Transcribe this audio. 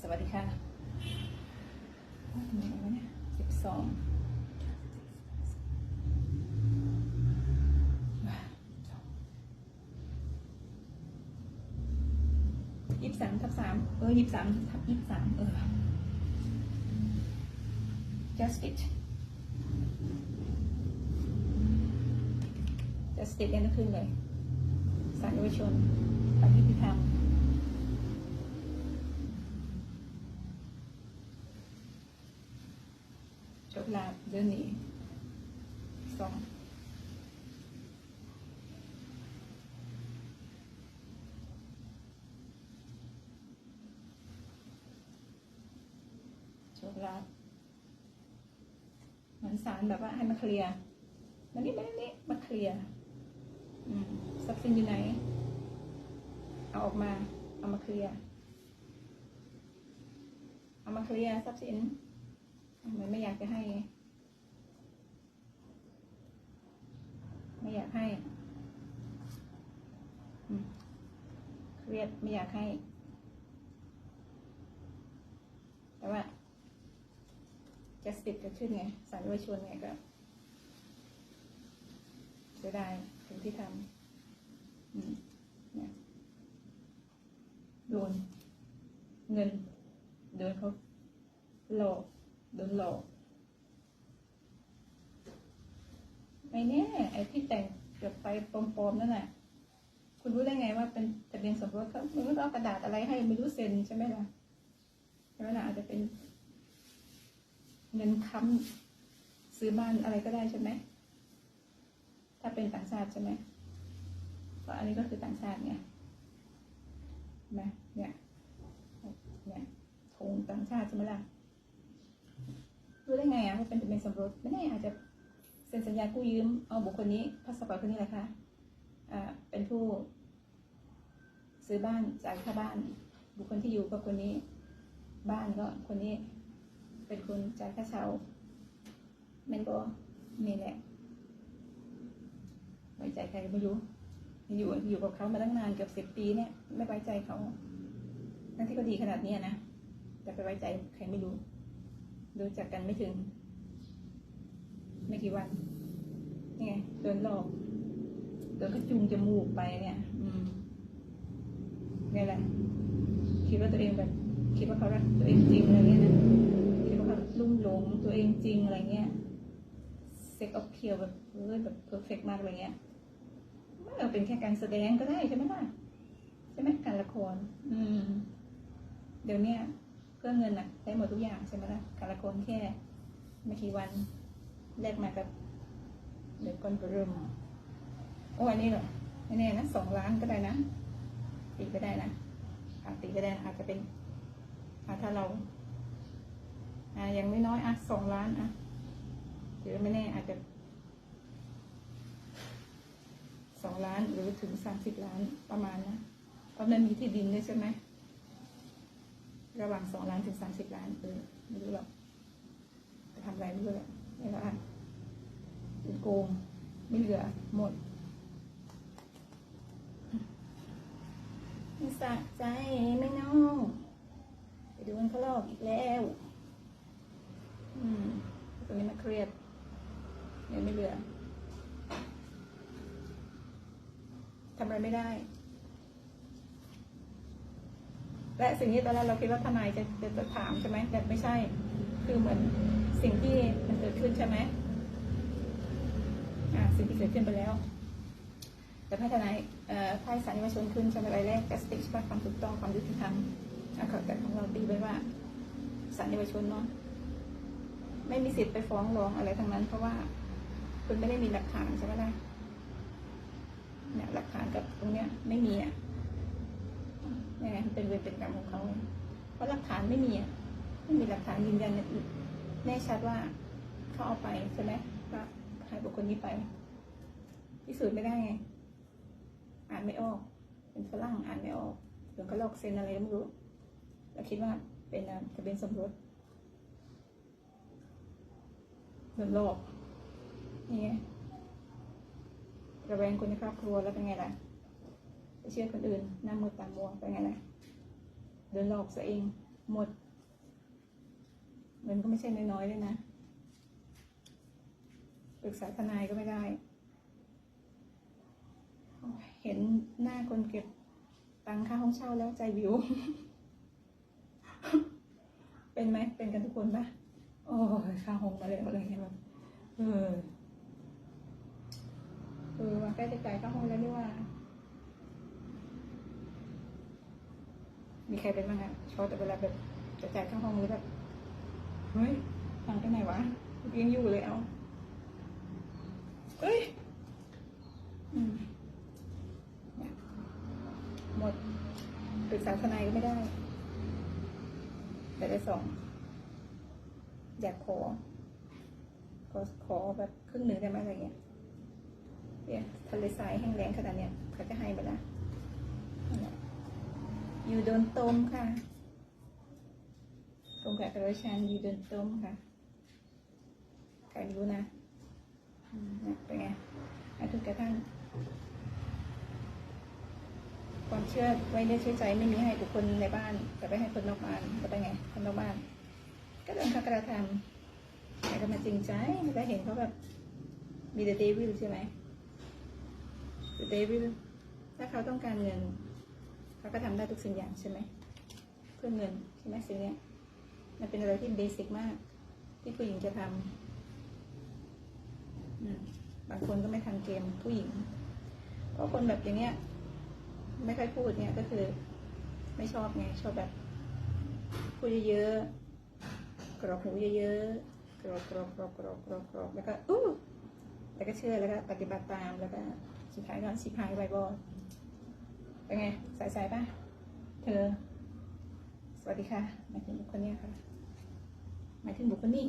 สวัสดีค่ะยี่สิบสองยี่สิบสามทับสามเออยี่สิบสามทับยี่สิบสามเออ just it just it เนี่ยต้องขึ้นเลยสารเยาวชนปฏิพิธรรม โชคลาภ เดือนนี้สองโชคลาภเหมือนสารแบบว่าให้มาเคลียร์มันนี่มันนี่มาเคลียร์ทรัพย์สินอยู่ไหน เอาออกมา เอามาเคลียร์เอามาเคลียร์ทรัพย์สินมันไม่อยากจะให้ ไม่ อยากให้เครียดไม่อยากให้ แต่ว่าจะติดจะขึ้นไงสารวิชวนไงก็เสียดายถึงที่ทำเนี่ยโดนเงินโดนเขาหลอกโดนหลอก ไม่แน่ไอ้ที่แต่งเกือบไปปลอมๆนั่นแหละคุณรู้ได้ไงว่าเป็นทะเบียนสมรสเขาไม่รู้เอากระดาษอะไรให้ไม่รู้เซ็นใช่ไหมล่ะใช่ไหมล่ะอาจจะเป็นเงินค้ำซื้อบ้านอะไรก็ได้ใช่ไหมถ้าเป็นต่างชาติใช่ไหมก็อันนี้ก็คือต่างชาติไงเห็นไหมเนี่ยเนี่ยธงต่างชาติใช่ไหมล่ะรู้ได้ไงอะว่าเป็นทะเบียนสมรสไม่แน่อาจจะ เซ็นสัญญากู้ยืมเอาบุคคลนี้พาสปอร์ตคนนี้แหละคะอ่าเป็นผู้ ซื้อบ้านจ่ายค่าบ้าน บุคคลที่อยู่กับคนนี้ บ้านก็คนนี้ เป็นคนจ่ายค่าเช่าแมนบอนี่แหละไว้ใจใครก็ไม่รู้อยู่อยู่กับเขามาตั้งนานเกือบสิบปีเนี่ย ไม่ไว้ใจเขาทั้งที่ก็ดีขนาดนี้นะแต่ไปไว้ใจใครไม่รู้รู้จักกันไม่ถึง ไม่กี่วันนี่ไงโดนหลอกโดนเขาจุงจมูกไปเนี่ย อืมนี่แหละ คิดว่าตัวเองแบบ คิดว่าเขารักตัวเองจริงอะไรเงี้ยนะคิดว่าเขาลุ่มหลงตัวเองจริงอะไรเงี้ยเซ็กออฟเพียวแบบเออแบบเพอร์เฟกมากอะไรเงี้ยไม่เอาเป็นแค่การแสดงก็ได้ใช่ไหมล่ะใช่ไหมการละคร อืม เดี๋ยวเนี้ยเพื่อเงินอะได้หมดทุกอย่างใช่ไหมล่ะการละครแค่ไม่กี่วัน แลกมากับเดี๋ยวก่อนก็เริ่มโอ้อันนี้เหรอไม่แน่นะสองล้านก็ได้นะตีก็ได้นะอาตีก็ได้นอาจจะเป็นอาถ้าเราอ่ายังไม่น้อยอะสองล้านอะหรือไม่แน่อาจจะสองล้านหรือถึงสามสิบล้านประมาณนะเพราะมันมีที่ดินด้วยใช่ไหมระหว่างสองล้านถึงสามสิบล้านเออไม่รู้หรอกจะทำอะไรไม่รู้แหละไม่ละอะเป็นโกง ไม่เหลือ หมดไม่สะใจไม่น้องไปดูมันเขาล อกอีกแล้ว อืมตัวนี้มาเครียดเดี๋ยไม่เหลือทำอะไรไม่ได้ และสิ่งที่ตอนแรกเราคิดว่าทนายจะจะจะถามใช่ไหมแต่ไม่ใช่ คือเหมือนสิ่งที่มันเกิดขึ้นใช่ไหมอ่าสิ่งที่เกิดขึ้นไปแล้ว แต่ถ้าทนายเอ่อถ้าให้ศาลเยาวชนขึ้นใช่ไหมรายแรกจะสติ๊กว่าความถูกต้องความยุติธรรมอะแต่ของเราตีไว้ว่า ศาลเยาวชนเนาะไม่มีสิทธิ์ไปฟ้องร้องอะไรทั้งนั้น เพราะว่าคุณไม่ได้มีหลักฐานใช่ไหมล่ะเนี่ยหลักฐานกับตรงเนี้ย ไม่มีอะยังไงมันเป็นเวรเป็นกรรมของเขาเพราะหลักฐานไม่มีอะไม่มีหลักฐานยืนยันแน่ชัดว่าเขาเอาไปใช่ไหมว่าให้บุคคลนี้ไปพิสูจน์ไม่ได้ไง อ่านไม่ออก เป็นฝรั่งอ่านไม่ออกเดี๋ยวก็ลอกเซ็นอะไรไม่รู้เราคิดว่า เป็นอะทะเบียนสมรสโดนหลอกนี่ไงระแวงคนในครอบครัวแล้วเป็นไงล่ะไปเชื่อคนอื่นหน้ามือตามัวไปไงล่ะเดินหลอกซะเองหมดเงินก็ไม่ใช่น้อยๆเลยนะปรึกษาทนายก็ไม่ได้ เห็นหน้าคนเก็บตังค่าห้องเช่าแล้วใจวิว เป็นไหมเป็นกันทุกคนปะโอ้ยค่าหงมาแล้วอะไรเงี้ยแบบเออเออว่าใกล้จะจ่ายค่าห้องแล้วนี่ว่า มีใครเป็นบ้างอะชอบแต่เวลาแบบจะจ่ายค่าห้องหรือแบบเฮ้ยทางไปไหนวะยังอยู่เลยเอาเอ้ยอืมเนี่ยหมดปรึกษาทนายก็ไม่ได้ แต่ได้สองอยากขอ ขอขอแบบครึ่งหนึ่งได้ไหมอะไรเงี้ยเนี่ยทะเลทรายแห้งแล้งขนาดเนี้ยเขาจะให้ไปละนั่นแหละอยู่โดนต้มค่ะกรมการกระชันอยู่โดนต้มค่ะใครรู้นะเนี่ยเป็นไงอาทุกกระทั่ง ความเชื่อไว้ได้เชื่อใจไม่มีให้บุคคลในบ้าน แต่ไปให้คนนอกบ้านก็เป็นไง คนนอกบ้าน ก็โดนเขากระทำแต่ก็มาจริงใจไม่ได้เห็นเขาแบบมีแต่เดวิลใช่ไหมแต่เดวิลถ้าเขาต้องการเงิน เขาก็ทำได้ทุกสิ่งอย่างใช่ไหมเพื่อเงินใช่ไหมสิ่งนี้มันเป็นอะไรที่เบสิกมาก ที่ผู้หญิงจะทำอืมบางคนก็ไม่ทันเกมผู้หญิงเพราะคนแบบอย่างเนี้ย ไม่ค่อยพูดเนี่ยก็คือ ไม่ชอบไงชอบแบบพูดเยอะๆกรอกหูเยอะๆกรอกกรอกกรอกกรอกกรอกกรอกแล้วก็อู้แล้วก็เชื่อแล้วก็ปฏิบัติตามแล้วก็สุดท้ายก็สิพายไวบอลเป็นไงสายสายป่ะเธอ สวัสดีค่ะหมายถึงบุคคลเนี้ยค่ะหมายถึงบุคคลนี้